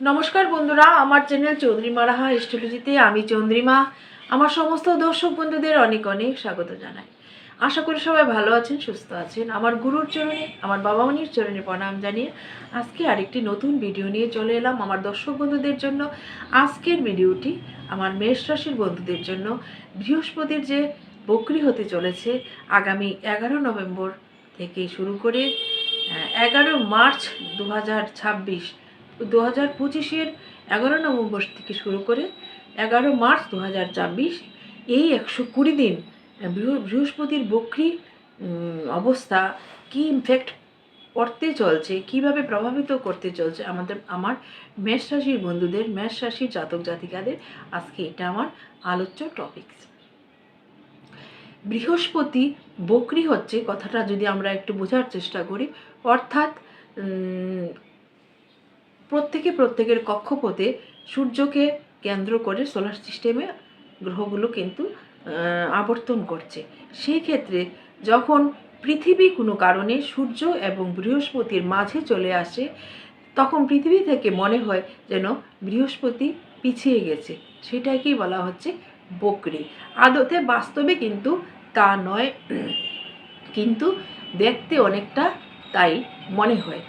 নমস্কার বন্ধুরা, আমার চ্যানেল চৌধুরী মারাহা এস্ট্রোলজিতে আমি চন্দ্রিমা। আমার সমস্ত দর্শক বন্ধুদের অনেক অনেক স্বাগত জানাই। আশা করি সবাই ভালো আছেন, সুস্থ আছেন। আমার গুরুর চরণে, আমার বাবা মনির চরণে প্রণাম জানিয়ে আজকে আরেকটি নতুন ভিডিও নিয়ে চলে এলাম আমার দর্শক বন্ধুদের জন্য। আজকের ভিডিওটি আমার মেষ রাশির বন্ধুদের জন্য। বৃহস্পতির যে বকরি হতে চলেছে, আগামী এগারো নভেম্বর থেকে শুরু করে এগারো মার্চ দু হাজার ছাব্বিশ। দু হাজার পঁচিশের এগারো নভেম্বর থেকে শুরু করে এগারো মার্চ দু হাজার ছাব্বিশ এই একশো কুড়ি দিন বৃহ- বৃহস্পতির বক্রি অবস্থা কি ইমফ্যাক্ট পড়তে চলছে, কীভাবে প্রভাবিত করতে চলছে আমাদের, আমার মেষ রাশির বন্ধুদের মেষ রাশির জাতক জাতিকাদের আজকে এটা আমার আলোচ্য টপিকস বৃহস্পতি বকরি হচ্ছে কথাটা যদি আমরা একটু বোঝার চেষ্টা করি, অর্থাৎ প্রত্যেকে প্রত্যেকের কক্ষপথে সূর্যকে কেন্দ্র করে সোলার সিস্টেমে গ্রহগুলো কিন্তু আবর্তন করছে। সেই ক্ষেত্রে যখন পৃথিবী কোনো কারণে সূর্য এবং বৃহস্পতির মাঝে চলে আসে, তখন পৃথিবী থেকে মনে হয় যেন বৃহস্পতি পিছিয়ে গেছে। সেটাকেই বলা হচ্ছে বকরি। আদতে বাস্তবে কিন্তু তা নয়, কিন্তু দেখতে অনেকটা তাই মনে হয়।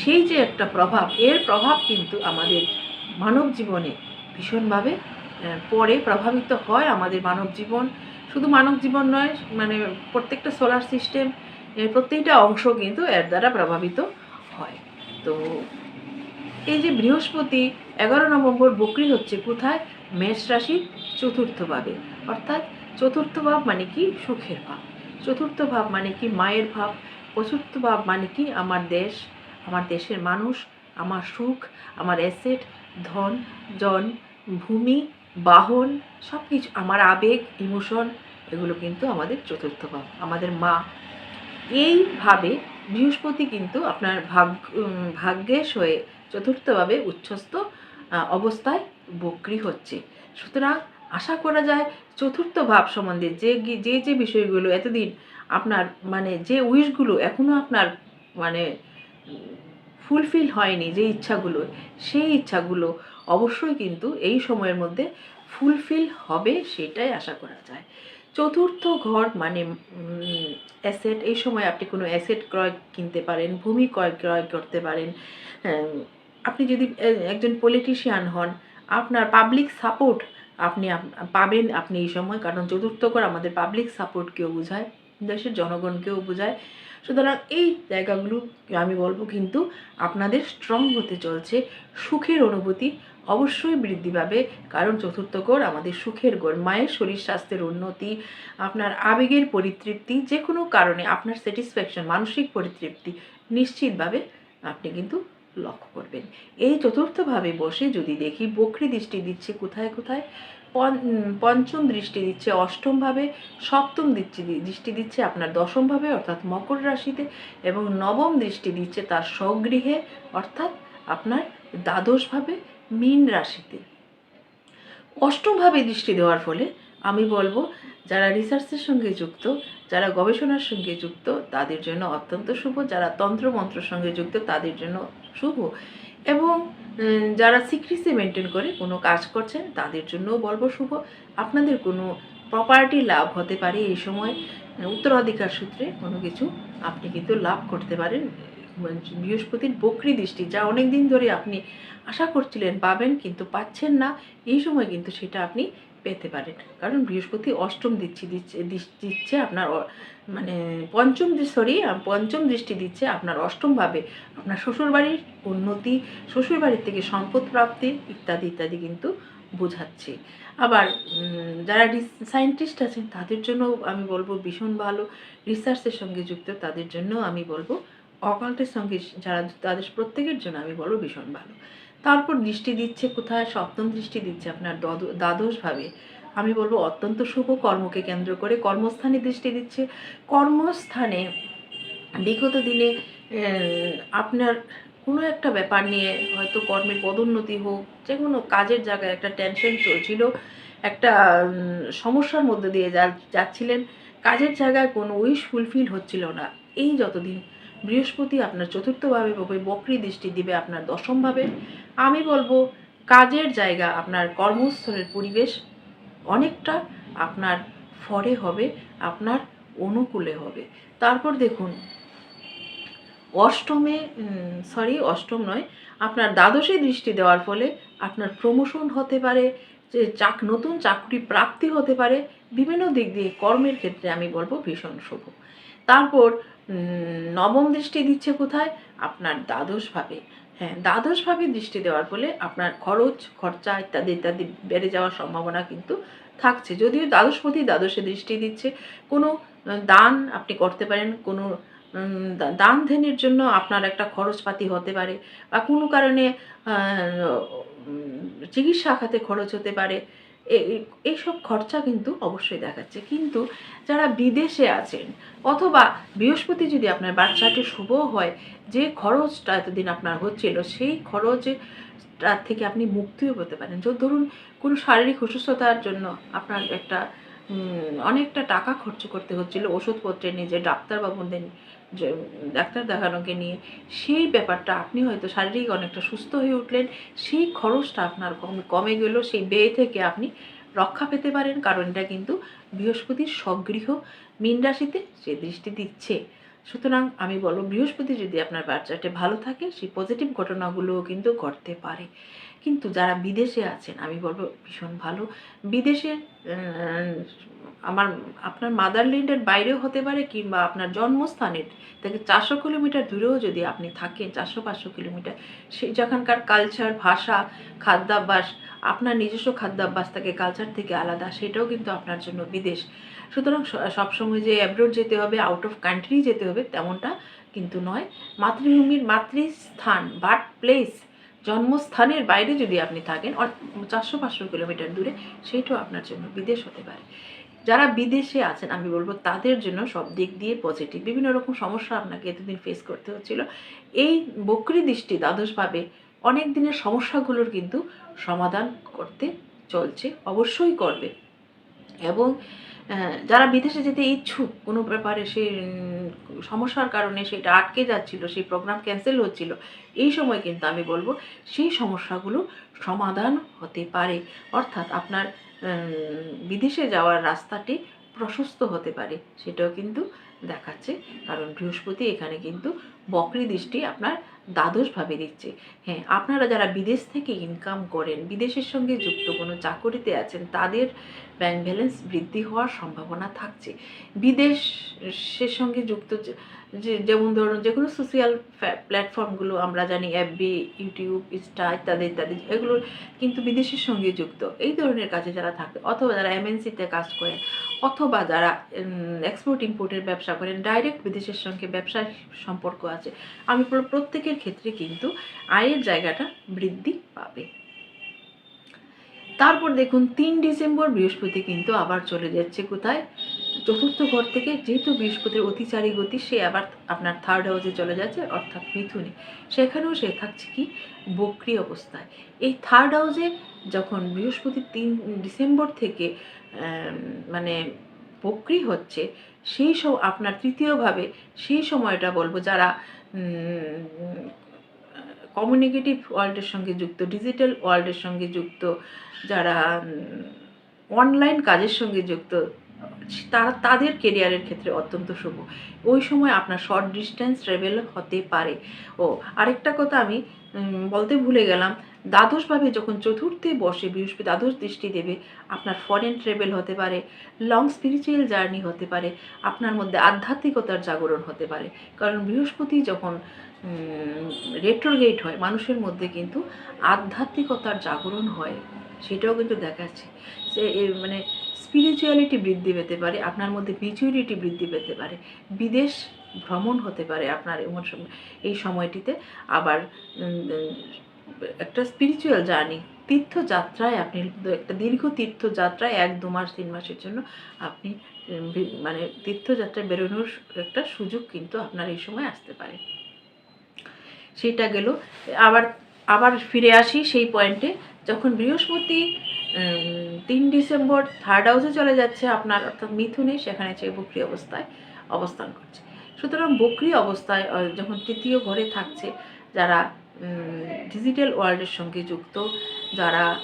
সেই যে একটা প্রভাব, এর প্রভাব কিন্তু আমাদের মানব জীবনে ভীষণভাবে পরে প্রভাবিত হয় আমাদের মানব জীবন। শুধু মানব জীবন নয় মানে প্রত্যেকটা সোলার সিস্টেম প্রত্যেকটা অংশ কিন্তু এর দ্বারা প্রভাবিত হয়। তো এই যে বৃহস্পতি, এগারো নভেম্বর বকরি হচ্ছে কোথায়? মেষ রাশির চতুর্থ ভাবে। অর্থাৎ চতুর্থ ভাব মানে কি? সুখের ভাব। চতুর্থ ভাব মানে কি? মায়ের ভাব। চতুর্থ ভাব মানে কি? আমার দেশ। আমার দেশের মানুষ, আমার সুখ, আমার অ্যাসেট, ধন, জন, ভূমি, বাহন সব কিছু আমার আবেগ, ইমোশন, এগুলো কিন্তু আমাদের চতুর্থ ভাব, আমাদের মা। এইভাবে বৃহস্পতি কিন্তু আপনার ভাগ্য ভাগ্যেশ হয়ে চতুর্থভাবে উচ্ছ্বস্ত অবস্থায় বক্রি হচ্ছে। সুতরাং আশা করা যায় চতুর্থ ভাব সম্বন্ধে যে যে যে বিষয়গুলো এতদিন আপনার মানে যে উইশগুলো এখনও আপনার মানে ফুলফিল হয়নি যে ইচ্ছাগুলো, সেই ইচ্ছাগুলো অবশ্যই কিন্তু এই সময়ের মধ্যে ফুলফিল হবে সেটাই আশা করা যায়। চতুর্থ ঘর মানে অ্যাসেট এই সময় আপনি কোনো অ্যাসেট ক্রয় কিনতে পারেন, ভূমি ক্রয় ক্রয় করতে পারেন। আপনি যদি একজন পলিটিশিয়ান হন, আপনার পাবলিক সাপোর্ট আপনি পাবেন আপনি এই সময়, কারণ চতুর্থ ঘর আমাদের পাবলিক সাপোর্টকেও বোঝায়, দেশের জনগণকেও বোঝায়। সুতরাং এই জায়গাগুলো আমি বলব কিন্তু আপনাদের স্ট্রং হতে চলছে সুখের অনুভূতি অবশ্যই বৃদ্ধি পাবে। কারণ চতুর্থ ঘর আমাদের সুখের ঘর মায়ের শরীর স্বাস্থ্যের উন্নতি, আপনার আবেগের পরিতৃপ্তি যে কোনো কারণে আপনার স্যাটিসফ্যাকশন মানসিক পরিতৃপ্তি নিশ্চিতভাবে আপনি কিন্তু লক্ষ্য করবেন। এই চতুর্থভাবে বসে যদি দেখি বকরি দৃষ্টি দিচ্ছে কোথায় কোথায়? পঞ্চম দৃষ্টি দিচ্ছে, অষ্টমভাবে সপ্তম দৃষ্টি দৃষ্টি দিচ্ছে আপনার দশমভাবে, অর্থাৎ মকর রাশিতে, এবং নবম দৃষ্টি দিচ্ছে তার স্বগৃহে, অর্থাৎ আপনার দ্বাদশভাবে মীন রাশিতে। অষ্টমভাবে দৃষ্টি দেওয়ার ফলে আমি বলব, যারা রিসার্চের সঙ্গে যুক্ত, যারা গবেষণার সঙ্গে যুক্ত, তাদের জন্য অত্যন্ত শুভ, যারা তন্ত্রমন্ত্রের সঙ্গে যুক্ত, তাদের জন্য শুভ। এবং যারা সিক্রেসি মেনটেন করে কোনো কাজ করছেন, তাদের জন্যও বলব শুভ। আপনাদের কোনো প্রপার্টি লাভ হতে পারে এই সময়, উত্তরাধিকার সূত্রে কোনো কিছু আপনি কিন্তু লাভ করতে পারেন। বৃহস্পতির বকরি দৃষ্টি, যা অনেক দিন ধরে আপনি আশা করছিলেন পাবেন কিন্তু পাচ্ছেন না, এই সময় কিন্তু সেটা আপনি পেতে পারেন। কারণ বৃহস্পতি অষ্টম দিচ্ছি দিচ্ছে আপনার মানে পঞ্চম সরি পঞ্চম দৃষ্টি দিচ্ছে আপনার অষ্টমভাবে। আপনার শ্বশুরবাড়ির উন্নতি, শ্বশুরবাড়ির থেকে সম্পদ প্রাপ্তি ইত্যাদি ইত্যাদি কিন্তু বোঝাচ্ছে। আবার যারা সায়েন্টিস্ট আছেন তাদের জন্য আমি বলব ভীষণ ভালো। রিসার্চের সঙ্গে যুক্ত, তাদের জন্য আমি বলব অকাল্টের সঙ্গে যারা তাদের প্রত্যেকের জন্য আমি বলব ভীষণ ভালো। তারপর দৃষ্টি দিচ্ছে কোথায়? সপ্তম দৃষ্টি দিচ্ছে আপনার দ্বাদ- দ্বাদশভাবে। আমি বলব অত্যন্ত শুভ কর্মকে কেন্দ্র করে কর্মস্থানে দৃষ্টি দিচ্ছে। কর্মস্থানে বিগত দিনে আপনার কোনো একটা ব্যাপার নিয়ে হয়তো কর্মের পদোন্নতি হোক, যে কোনো কাজের জায়গায় একটা টেনশন চলছিল, একটা সমস্যার মধ্যে দিয়ে যা যাচ্ছিলেন, কাজের জায়গায় কোনো উইশ ফুলফিল হচ্ছিল না। এই যতদিন বৃহস্পতি আপনার চতুর্থভাবে বক্রি দৃষ্টি দিবে আপনার দশমভাবে। আমি বলব, কাজের জায়গা আপনার কর্মস্থলের পরিবেশ অনেকটা আপনার ফরে হবে, আপনার অনুকূলে হবে। তারপর দেখুন, অষ্টমে সরি অষ্টম নয়, আপনার দ্বাদশে দৃষ্টি দেওয়ার ফলে আপনার প্রমোশন হতে পারে, যে চাক, নতুন চাকরি প্রাপ্তি হতে পারে, বিভিন্ন দিক দিয়ে কর্মের ক্ষেত্রে আমি বলব ভীষণ শুভ। তারপর নবম দৃষ্টি দিচ্ছে কোথায়? আপনার দ্বাদশভাবে হ্যাঁ দ্বাদশভাবে দৃষ্টি দেওয়ার ফলে আপনার খরচ, খরচা ইত্যাদি ইত্যাদি বেড়ে যাওয়ার সম্ভাবনা কিন্তু থাকছে। যদিও দ্বাদশপতি দ্বাদশে দৃষ্টি দিচ্ছে। কোনো দান আপনি করতে পারেন, কোনো দান ধ্যানের জন্য আপনার একটা খরচপাতি হতে পারে বা কোনো কারণে চিকিৎসা খাতে খরচ হতে পারে। এইসব খরচা কিন্তু অবশ্যই দেখাচ্ছে। কিন্তু যারা বিদেশে আছেন অথবা বৃহস্পতি যদি আপনার বাচ্চাটি শুভ হয়, যে খরচটা এতদিন আপনার হচ্ছিল, সেই খরচটার থেকে আপনি মুক্তিও পেতে পারেন। যদি ধরুন কোনো শারীরিক অসুস্থতার জন্য আপনার একটা অনেকটা টাকা খরচ করতে হচ্ছিল ওষুধপত্রে যে ডাক্তারবাবুদের ডাক্তার দেখানোকে নিয়ে সেই ব্যাপারটা আপনি হয়তো শারীরিক অনেকটা সুস্থ হয়ে উঠলেন সেই খরচটা আপনার কম- কমে গেল সেই ব্যয় থেকে আপনি রক্ষা পেতে পারেন। কারণ এটা কিন্তু বৃহস্পতির স্বগৃহ মীন রাশিতে সে দৃষ্টি দিচ্ছে। সুতরাং আমি বলব বৃহস্পতি যদি আপনার বাচ্চাটা ভালো থাকে সেই পজিটিভ ঘটনাগুলোও কিন্তু ঘটতে পারে। কিন্তু যারা বিদেশে আছেন আমি বলব ভীষণ ভালো। বিদেশে আহ, আমার, আপনার মাদারল্যান্ডের বাইরেও হতে পারে কিংবা আপনার জন্মস্থানের থেকে চারশো কিলোমিটার দূরেও যদি আপনি থাকেন, চারশো, পাঁচশো কিলোমিটার, সেই যেখানকার কালচার ভাষা, খাদ্যাভ্যাস, আপনার নিজস্ব খাদ্যাভ্যাস থাকে কালচার থেকে আলাদা, সেটাও কিন্তু আপনার জন্য বিদেশ। সুতরাং সবসময় যে অ্যাব্রোড যেতে হবে আউট অফ কান্ট্রি যেতে হবে, তেমনটা কিন্তু নয়। মাতৃভূমির মাতৃস্থান বার্থ প্লেস জন্মস্থানের বাইরে যদি আপনি থাকেন চারশো, পাঁচশো কিলোমিটার দূরে সেইটাও আপনার জন্য বিদেশ হতে পারে। যারা বিদেশে আছেন আমি বলব তাদের জন্য সব দিক দিয়ে পজিটিভ বিভিন্ন রকম সমস্যা আপনাকে এতদিন ফেস করতে হচ্ছিল। এই বকরি দৃষ্টি দ্বাদশভাবে অনেক দিনের সমস্যাগুলোর কিন্তু সমাধান করতে চলছে অবশ্যই করবে। এবং যারা বিদেশে যেতে ইচ্ছুক কোনো ব্যাপারে উম, সমস্যার কারণে সেটা আটকে যাচ্ছিল সেই প্রোগ্রাম ক্যান্সেল হচ্ছিল এই সময় কিন্তু আমি বলব সেই সমস্যাগুলো সমাধান হতে পারে। অর্থাৎ আপনার বিদেশে যাওয়ার রাস্তাটি প্রশস্ত হতে পারে, সেটাও কিন্তু দেখাচ্ছে। কারণ বৃহস্পতি এখানে কিন্তু বকরি দৃষ্টি আপনার দ্বাদশভাবে দিচ্ছে। হ্যাঁ আপনারা যারা বিদেশ থেকে ইনকাম করেন, বিদেশের সঙ্গে যুক্ত, কোনো চাকরিতে আছেন, তাদের ব্যাংক ব্যালেন্স বৃদ্ধি হওয়ার সম্ভাবনা থাকছে। বিদেশের সঙ্গে যুক্ত যে- যেমন ধরুন যে কোনো সোশ্যাল প্ল্যাটফর্মগুলো আমরা জানি এফবি ইউটিউব ইনস্টা ইত্যাদি ইত্যাদি, এগুলো কিন্তু বিদেশের সঙ্গে যুক্ত। এই ধরনের কাজে যারা থাকে, অথবা যারা এমএনসিতে কাজ করেন অথবা যারা এক্সপোর্ট ইম্পোর্টের ব্যবসা করেন ডাইরেক্ট বিদেশের সঙ্গে ব্যবসার সম্পর্ক আছে, আমি প্রত্যেকের ক্ষেত্রে কিন্তু আয়ের জায়গাটা বৃদ্ধি পাবে। তারপর দেখুন, তিন ডিসেম্বর বৃহস্পতি কিন্তু আবার চলে যাচ্ছে কোথায়? চতুর্থ ঘর থেকে যেহেতু বৃহস্পতির অতিচারী গতি, সে আবার আপনার থার্ড হাউসে চলে যাচ্ছে, অর্থাৎ মিথুনে। সেখানেও সে থাকছে কি? বক্রি অবস্থায়। এই থার্ড হাউসে যখন বৃহস্পতি তিন ডিসেম্বর থেকে মানে বক্রি হচ্ছে, সেই সব আপনার তৃতীয়ভাবে সেই সময়টা বলব যারা কমিউনিকেটিভ ওয়ার্ল্ডের সঙ্গে যুক্ত ডিজিটাল ওয়ার্ল্ডের সঙ্গে যুক্ত, যারা অনলাইন কাজের সঙ্গে যুক্ত তারা তাদের কেরিয়ারের ক্ষেত্রে অত্যন্ত শুভ। ওই সময় আপনার শর্ট ডিস্টেন্স ট্রেভেল হতে পারে। ও, আরেকটা কথা আমি বলতে ভুলে গেলাম। দ্বাদশভাবে যখন চতুর্থে বসে বৃহস্পতি, দ্বাদশ দৃষ্টি দেবে, আপনার ফরেন ট্রেভেল হতে পারে লং স্পিরিচুয়াল জার্নি হতে পারে, আপনার মধ্যে আধ্যাত্মিকতার জাগরণ হতে পারে। কারণ বৃহস্পতি যখন রেট্রোগেট হয়, মানুষের মধ্যে কিন্তু আধ্যাত্মিকতার জাগরণ হয়, সেটাও কিন্তু দেখাচ্ছে। সে মানে স্পিরিচুয়ালিটি বৃদ্ধি পেতে পারে, আপনার মধ্যে মেচুরিটি বৃদ্ধি পেতে পারে, বিদেশ ভ্রমণ হতে পারে আপনার এমন এই সময়টিতে। আবার একটা স্পিরিচুয়াল জার্নি তীর্থযাত্রায় আপনি একটা দীর্ঘ তীর্থযাত্রায় এক দু মাস, তিন মাসের জন্য আপনি মানে তীর্থযাত্রায় বেরোনোর একটা সুযোগ কিন্তু আপনার এই সময় আসতে পারে। সেটা গেল, আবার আবার ফিরে আসি সেই পয়েন্টে যখন বৃহস্পতি তিন ডিসেম্বর থার্ড হাউসে চলে যাচ্ছে, আপনার অর্থাৎ মিথুনে, সেখানে চেয়ে বক্রি অবস্থায় অবস্থান করছে। সুতরাং বকরি অবস্থায় যখন তৃতীয় ঘরে থাকছে, যারা ডিজিটাল ওয়ার্ল্ডের সঙ্গে যুক্ত, যারা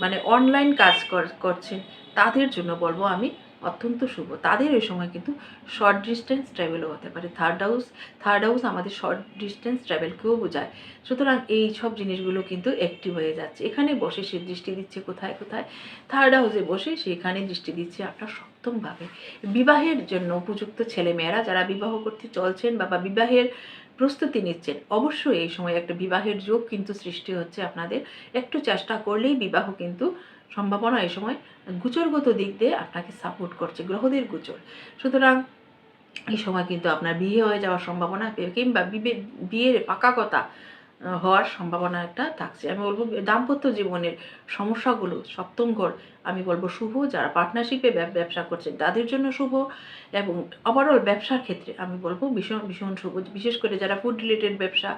মানে অনলাইন কাজ কর- করছেন, তাদের জন্য বলব আমি অত্যন্ত শুভ। তাদের ওই সময় কিন্তু শর্ট ডিস্টেন্স ট্রাভেলও হতে পারে। থার্ড হাউস থার্ড হাউস আমাদের শর্ট ডিস্টেন্স ট্রাভেলকেও বোঝায়। সুতরাং এই সব জিনিসগুলো কিন্তু অ্যাক্টিভ হয়ে যাচ্ছে। এখানে বসে সে দৃষ্টি দিচ্ছে কোথায় কোথায়? থার্ড হাউসে বসে সেখানে দৃষ্টি দিচ্ছে আপনার সপ্তমভাবে। বিবাহের জন্য উপযুক্ত ছেলেমেয়েরা যারা বিবাহ করতে চলছেন বা বিবাহের প্রস্তুতি নিচ্ছেন, অবশ্যই এই সময় একটা বিবাহের যোগ কিন্তু সৃষ্টি হচ্ছে আপনাদের। একটু চেষ্টা করলেই বিবাহ কিন্তু সম্ভাবনা এই সময় গোচরগত দিক দিয়ে আপনাকে সাপোর্ট করছে, গ্রহদের গোচর। সুতরাং এই সময় কিন্তু আপনার বিয়ে হয়ে যাওয়ার সম্ভাবনা, কিংবা বিয়ের পাকা কথা হওয়ার সম্ভাবনা একটা থাকছে। আমি বলব দাম্পত্য জীবনের সমস্যাগুলো, সপ্তম ঘর, আমি বলব শুভ, যারা পার্টনারশিপে ব্যবসা করছেন তাদের জন্য শুভ, এবং ওভারঅল ব্যবসার ক্ষেত্রে আমি বলব ভীষণ ভীষণ শুভ। বিশেষ করে যারা ফুড রিলেটেড ব্যবসা,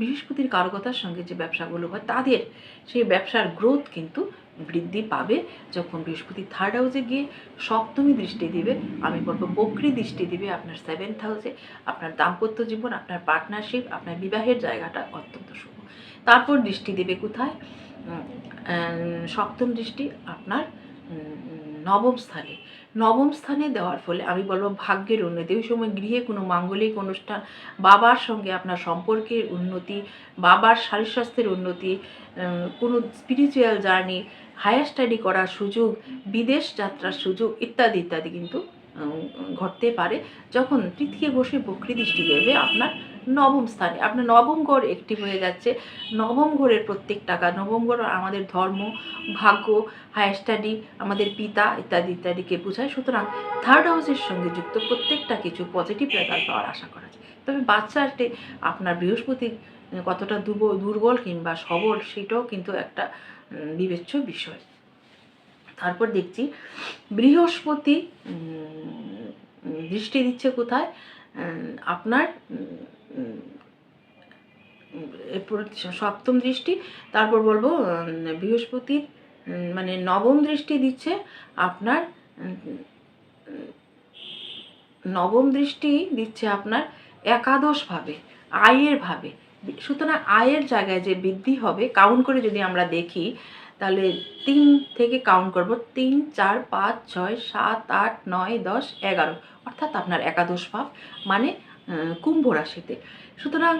বৃহস্পতির কারকতার সঙ্গে যে ব্যবসাগুলো হয়, তাদের সেই ব্যবসার গ্রোথ কিন্তু বৃদ্ধি পাবে যখন বৃহস্পতি থার্ড হাউসে গিয়ে সপ্তমী দৃষ্টি দিবে, আমি বলব বকরি দৃষ্টি দিবে আপনার সেভেন্থ হাউসে আপনার দাম্পত্য জীবন, আপনার পার্টনারশিপ আপনার বিবাহের জায়গাটা অত্যন্ত শুভ। তারপর দৃষ্টি দেবে কোথায়? সপ্তম দৃষ্টি আপনার নবম স্থানে। নবম স্থানে দেওয়ার ফলে আমি বলব ভাগ্যের উন্নতি। ওই সময় গৃহে কোনো মাঙ্গলিক অনুষ্ঠান, বাবার সঙ্গে আপনার সম্পর্কের উন্নতি, বাবার শারীর স্বাস্থ্যের উন্নতি কোনো স্পিরিচুয়াল জার্নি হায়ার স্টাডি করার সুযোগ, বিদেশ যাত্রার সুযোগ ইত্যাদি ইত্যাদি কিন্তু ঘটতে পারে। যখন তৃতীয় বসে বকরি দৃষ্টি দেবে, আপনার নবম স্থানে, আপনার নবম ঘর অ্যাক্টিভ হয়ে যাচ্ছে। নবম ঘরের প্রত্যেক টাকা, নবম ঘর আমাদের ধর্ম, ভাগ্য হায়ার স্টাডি আমাদের পিতা ইত্যাদি, ইত্যাদিকে বোঝায়। সুতরাং থার্ড হাউসের সঙ্গে যুক্ত প্রত্যেকটা কিছু পজিটিভ রেজাল্ট পাওয়ার আশা করা যায়। তবে বাচ্চাতে আপনার বৃহস্পতি কতটা দুর্বল কিংবা সবল, সেটাও কিন্তু একটা বিবেচ্য বিষয়। তারপর দেখছি, বৃহস্পতি দৃষ্টি দিচ্ছে কোথায়? আপনার সপ্তম দৃষ্টি। তারপর বলব বৃহস্পতির মানে নবম দৃষ্টি দিচ্ছে আপনার নবম দৃষ্টি দিচ্ছে আপনার একাদশভাবে আয়ের ভাবে। সুতরাং আয়ের জায়গায় যে বৃদ্ধি হবে কাউন্ট করে যদি আমরা দেখি, তাহলে তিন থেকে কাউন্ট করব, তিন, চার, পাঁচ, ছয়, সাত, আট, নয়, দশ, এগারো। অর্থাৎ আপনার একাদশ ভাব মানে কুম্ভ রাশিতে। সুতরাং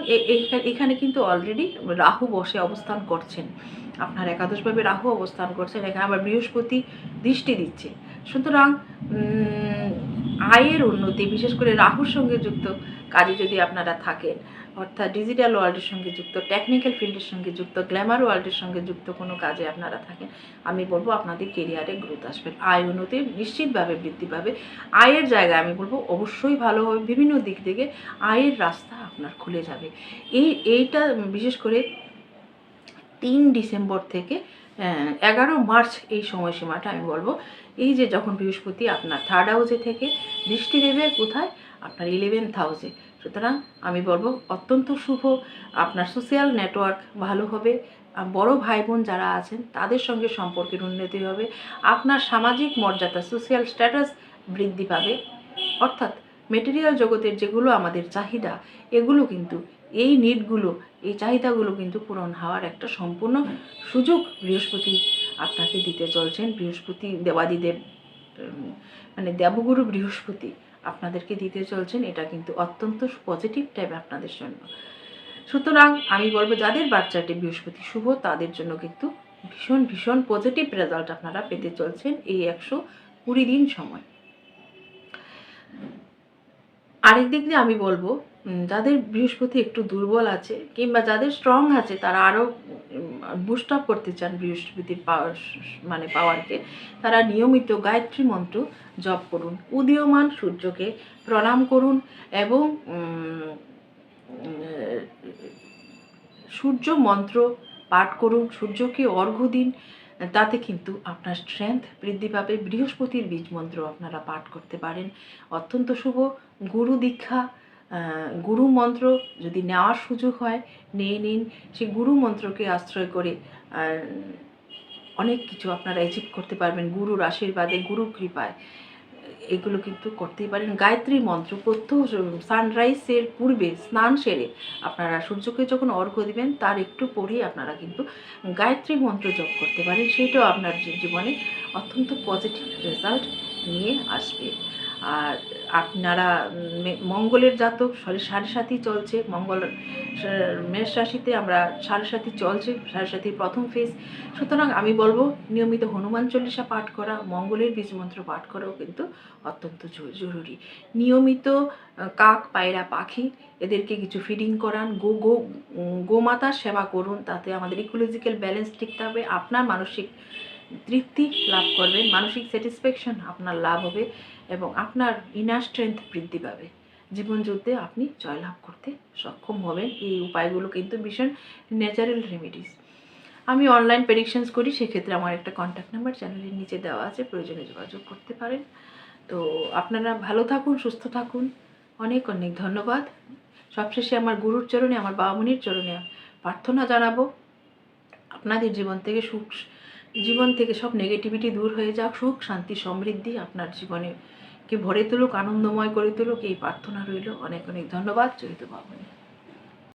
এখানে কিন্তু অলরেডি রাহু বসে অবস্থান করছেন। আপনার একাদশভাবে রাহু অবস্থান করছেন, এখানে আবার বৃহস্পতি দৃষ্টি দিচ্ছে। সুতরাং আয়ের উন্নতি, বিশেষ করে রাহুর সঙ্গে যুক্ত কাজে যদি আপনারা থাকেন অর্থাৎ ডিজিটাল ওয়ার্ল্ডের সঙ্গে যুক্ত টেকনিক্যাল ফিল্ডের সঙ্গে যুক্ত গ্ল্যামার ওয়ার্ল্ডের সঙ্গে যুক্ত কোনো কাজে আপনারা থাকেন, আমি বলব আপনাদের কেরিয়ারে গ্রোথ আসবে। আয় উন্নতি নিশ্চিতভাবে বৃদ্ধি পাবে। আয়ের জায়গায় আমি বলব অবশ্যই ভালো হবে। বিভিন্ন দিক থেকে আয়ের রাস্তা আপনার খুলে যাবে। এই, এইটা বিশেষ করে তিন ডিসেম্বর থেকে এগারো মার্চ এই সময়সীমাটা আমি বলব। এই যে যখন বৃহস্পতি আপনার থার্ড হাউসে থেকে, দৃষ্টি দেবে কোথায়? আপনার ইলেভেন্থ হাউসে সুতরাং আমি বলব, অত্যন্ত শুভ আপনার সোশ্যাল নেটওয়ার্ক ভালো হবে। বড় ভাই বোন যারা আছেন, তাদের সঙ্গে সম্পর্কের উন্নতি হবে। আপনার সামাজিক মর্যাদা সোশ্যাল স্ট্যাটাস বৃদ্ধি পাবে। অর্থাৎ মেটেরিয়াল জগতের যেগুলো আমাদের চাহিদা, এগুলো কিন্তু, এই নিডগুলো এই চাহিদাগুলো কিন্তু পূরণ হওয়ার একটা সম্পূর্ণ সুযোগ বৃহস্পতি আপনাকে দিতে চলছেন। বৃহস্পতি, দেবাদিদেব মানে দেবগুরু বৃহস্পতি। আপনাদেরকে দিতে চলছেন, এটা কিন্তু অত্যন্ত পজিটিভ টাইপ আপনাদের জন্য। সুতরাং আমি বলব, যাদের বাচ্চাটি বৃহস্পতি শুভ, তাদের জন্য কিন্তু ভীষণ ভীষণ পজিটিভ রেজাল্ট আপনারা পেতে চলছেন এই একশো কুড়ি দিন সময়। আরেক দিক দিয়ে আমি বলব যাদের বৃহস্পতি একটু দুর্বল আছে কিংবা যাদের স্ট্রং আছে, তারা আরও বুস্ট আপ করতে চান বৃহস্পতির পাওয়ার মানে পাওয়ারকে তারা নিয়মিত গায়ত্রী মন্ত্র জপ করুন, উদীয়মান সূর্যকে প্রণাম করুন এবং সূর্য মন্ত্র পাঠ করুন, সূর্যকে অর্ঘ্য দিন তাতে কিন্তু আপনার স্ট্রেংথ বৃদ্ধি পাবে। বৃহস্পতির বীজ মন্ত্র আপনারা পাঠ করতে পারেন। অত্যন্ত শুভ। গুরু দীক্ষা গুরু মন্ত্র যদি নেওয়ার সুযোগ হয়, নিয়ে নিন। সেই গুরু মন্ত্রকে আশ্রয় করে অনেক কিছু আপনারা অ্যাচিভ করতে পারবেন। গুরুর আশীর্বাদে গুরু কৃপায়। এগুলো কিন্তু করতেই পারেন। গায়ত্রী মন্ত্র প্রত্যহ সানরাইজের পূর্বে স্নান সেরে আপনারা সূর্যকে যখন অর্ঘ্য দিবেন, তার একটু পরেই আপনারা কিন্তু গায়ত্রী মন্ত্র জপ করতে পারেন। সেটাও আপনার জীবনে অত্যন্ত পজিটিভ রেজাল্ট নিয়ে আসবে। আর আপনারা মঙ্গলের জাতক সাড়ে সাথী চলছে, মঙ্গল মেষ রাশিতে আমরা সাড়ে সাথী চলছে, সাড়ে সাথীর প্রথম ফেজ সুতরাং আমি বলব, নিয়মিত হনুমান চল্লিশা পাঠ করা, মঙ্গলের বীজ মন্ত্র পাঠ করাও কিন্তু অত্যন্ত জরু- জরুরি। নিয়মিত কাক, পায়রা, পাখি, এদেরকে কিছু ফিডিং করান, গো গো গোমাতার সেবা করুন, তাতে আমাদের ইকোলজিক্যাল ব্যালেন্স ঠিক থাকবে, আপনার মানসিক তৃপ্তি লাভ করবেন, মানসিক স্যাটিসফ্যাকশন আপনার লাভ হবে। এবং আপনার ইনার স্ট্রেংথ বৃদ্ধি পাবে। জীবনযুদ্ধে আপনি জয়লাভ করতে সক্ষম হবেন। এই উপায়গুলো কিন্তু ভীষণ ন্যাচারাল রেমেডিস আমি অনলাইন প্রেডিকশনস করি, সেক্ষেত্রে আমার একটা কন্ট্যাক্ট নাম্বার চ্যানেলের নিচে দেওয়া আছে, প্রয়োজনে যোগাযোগ করতে পারেন। তো আপনারা ভালো থাকুন, সুস্থ থাকুন। অনেক অনেক ধন্যবাদ। সবশেষে আমার গুরুর চরণে, আমার বাবা মনির চরণে প্রার্থনা জানাব। আপনাদের জীবন থেকে সুখ, জীবন থেকে সব নেগেটিভিটি দূর হয়ে যাক। সুখ, শান্তি, সমৃদ্ধি আপনার জীবনে কে ভরে তুলুক আনন্দময় করে তুলুক এই প্রার্থনা রইল। অনেক অনেক ধন্যবাদ চরিত বাবনী